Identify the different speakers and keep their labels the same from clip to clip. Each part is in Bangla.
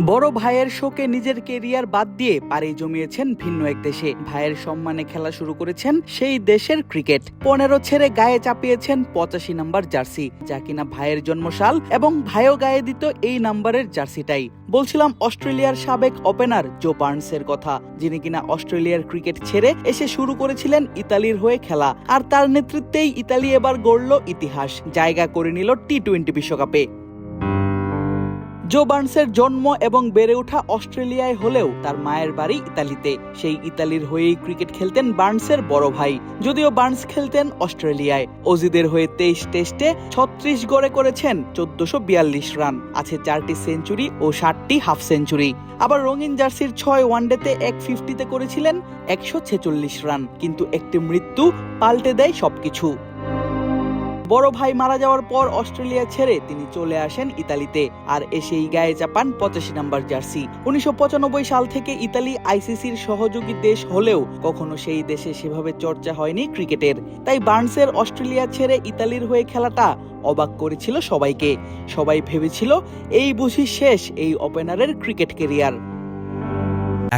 Speaker 1: বড় ভাইয়ের শোকে নিজের কেরিয়ার বাদ দিয়ে পাড়ি জমিয়েছেন ভিন্ন এক দেশে। ভাইয়ের সম্মানে খেলা শুরু করেছেন সেই দেশের ক্রিকেট। পনেরো ছেড়ে গায়ে চাপিয়েছেন পঁচাশি নাম্বার জার্সি, যা কিনা ভাইয়ের জন্মসাল এবং ভাইও গায়ে দিত এই নাম্বারের জার্সিটাই। বলছিলাম অস্ট্রেলিয়ার সাবেক ওপেনার জো বার্নসের কথা, যিনি কিনা অস্ট্রেলিয়ার ক্রিকেট ছেড়ে এসে শুরু করেছিলেন ইতালির হয়ে খেলা, আর তার নেতৃত্বেই ইতালি এবার গড়ল ইতিহাস, জায়গা করে নিল টি টোয়েন্টি বিশ্বকাপে। জো বার্নসের জন্ম এবং বেড়ে ওঠা অস্ট্রেলিয়ায় হলেও তার মায়ের বাড়ি ইতালিতে। সেই ইতালির হয়েই ক্রিকেট খেলতেন বার্নসের বড় ভাই। যদিও বার্নস খেলতেন অস্ট্রেলিয়ায়। অজিদের হয়ে তেইশ টেস্টে ছত্রিশ গড়ে করেছেন চোদ্দশো বিয়াল্লিশ রান। আছে চারটি সেঞ্চুরি ও ষাটটি হাফ সেঞ্চুরি। আবার রঙিন জার্সির ছয় ওয়ানডেতে এক ফিফটিতে করেছিলেন একশো ছেচল্লিশ রান। কিন্তু একটি মৃত্যু পাল্টে দেয় সবকিছু। বড় ভাই মারা যাওয়ার পর অস্ট্রেলিয়া ছেড়ে তিনি চলে আসেন ইতালিতে। আর এসেই গায়ে চাপান পঁচাশি নাম্বার জার্সি। উনিশশো পঁচানব্বই সাল থেকে ইতালি আইসিসির সহযোগী দেশ হলেও কখনো সেই দেশে সেভাবে চর্চা হয়নি ক্রিকেটের। তাই বার্নসের অস্ট্রেলিয়া ছেড়ে ইতালির হয়ে খেলাটা অবাক করেছিল সবাইকে। সবাই ভেবেছিল এই বুঝি শেষ এই ওপেনারের ক্রিকেট কেরিয়ার।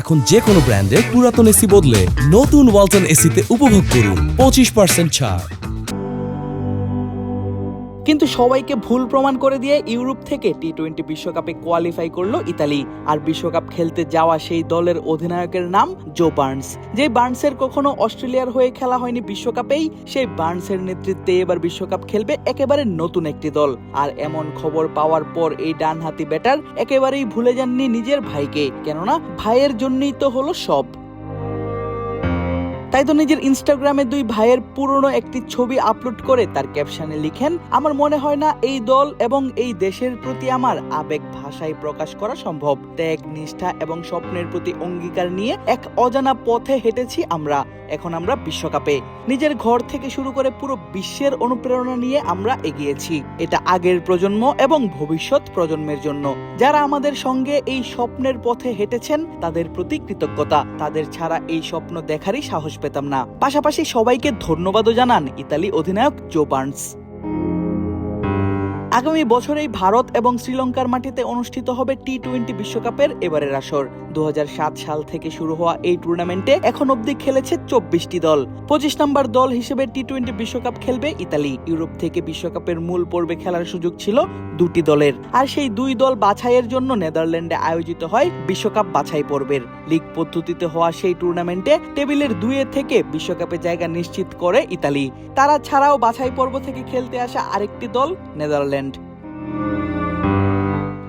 Speaker 2: এখন যে কোনো ব্র্যান্ডের পুরাতন এসি বদলে নতুন ওয়ালটন এসিতে উপভোগ করুন পঁচিশ পার্সেন্ট ছাড়।
Speaker 1: কিন্তু সবাইকে ভুল প্রমাণ করে দিয়ে ইউরোপ থেকে টি টোয়েন্টি বিশ্বকাপে কোয়ালিফাই করল ইতালি। আর বিশ্বকাপ খেলতে যাওয়া সেই দলের অধিনায়কের নাম জো বার্নস। যে বার্নসের কখনো অস্ট্রেলিয়ার হয়ে খেলা হয়নি বিশ্বকাপেই, সেই বার্নসের নেতৃত্বে এবার বিশ্বকাপ খেলবে একেবারে নতুন একটি দল। আর এমন খবর পাওয়ার পর এই ডানহাতি ব্যাটার একেবারেই ভুলে যাননি নিজের ভাইকে। কেননা ভাইয়ের জন্যই তো হলো সব। তাই তো নিজের ইনস্টাগ্রামে দুই ভাইয়ের পুরনো একটি ছবি আপলোড করে তার ক্যাপশনে লিখেন, আমার মনে হয় না এই দল এবং এই দেশের প্রতি আমার আবেগ ভাষায় প্রকাশ করা সম্ভব। ত্যাগ, নিষ্ঠা এবং স্বপ্নের প্রতি অঙ্গীকার নিয়ে এক অজানা পথে হেঁটেছি আমরা। এখন আমরা বিশ্বকাপে। নিজের ঘর থেকে শুরু করে পুরো বিশ্বের অনুপ্রেরণা নিয়ে আমরা এগিয়েছি। এটা আগের প্রজন্ম এবং ভবিষ্যৎ প্রজন্মের জন্য। যারা আমাদের সঙ্গে এই স্বপ্নের পথে হেঁটেছেন, তাদের প্রতি কৃতজ্ঞতা। তাদের ছাড়া এই স্বপ্ন দেখারই সাহস পেতাম না। পাশাপাশি সবাইকে ধন্যবাদও জানান ইতালি অধিনায়ক জো বার্নস। আগামী বছরেই ভারত এবং শ্রীলঙ্কার মাটিতে অনুষ্ঠিত হবে টি টোয়েন্টি বিশ্বকাপের এবারের আসর। দু হাজার সাত সাল থেকে শুরু হওয়া এই টুর্নামেন্টে এখন অবধি খেলেছে চব্বিশটি দল। পঁচিশ নম্বর দল হিসেবে টি টোয়েন্টি বিশ্বকাপ খেলবে ইতালি। ইউরোপ থেকে বিশ্বকাপের মূল পর্বে খেলার সুযোগ ছিল দুটি দলের। আর সেই দুই দল বাছাইয়ের জন্য নেদারল্যান্ডে আয়োজিত হয় বিশ্বকাপ বাছাই পর্বের। লিগ পদ্ধতিতে হওয়া সেই টুর্নামেন্টে টেবিলের দুইয়ে থেকে বিশ্বকাপে জায়গা নিশ্চিত করে ইতালি। তারা ছাড়াও বাছাই পর্ব থেকে খেলতে আসা আরেকটি দল নেদারল্যান্ড।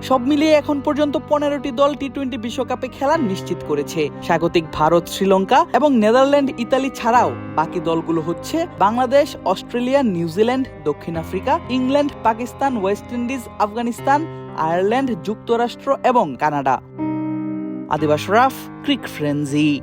Speaker 1: সব মিলিয়ে এখন পর্যন্ত পনেরোটি দল টি টোয়েন্টি বিশ্বকাপে খেলা নিশ্চিত করেছে। স্বাগতিক ভারত, শ্রীলঙ্কা এবং নেদারল্যান্ড, ইতালি ছাড়াও বাকি দলগুলো হচ্ছে বাংলাদেশ, অস্ট্রেলিয়া নিউজিল্যান্ড দক্ষিণ Africa, England, Pakistan, West Indies, Afghanistan, Ireland, যুক্তরাষ্ট্র এবং কানাডা। আদিবাস রাফ, ক্রিক ফ্রেন্সি।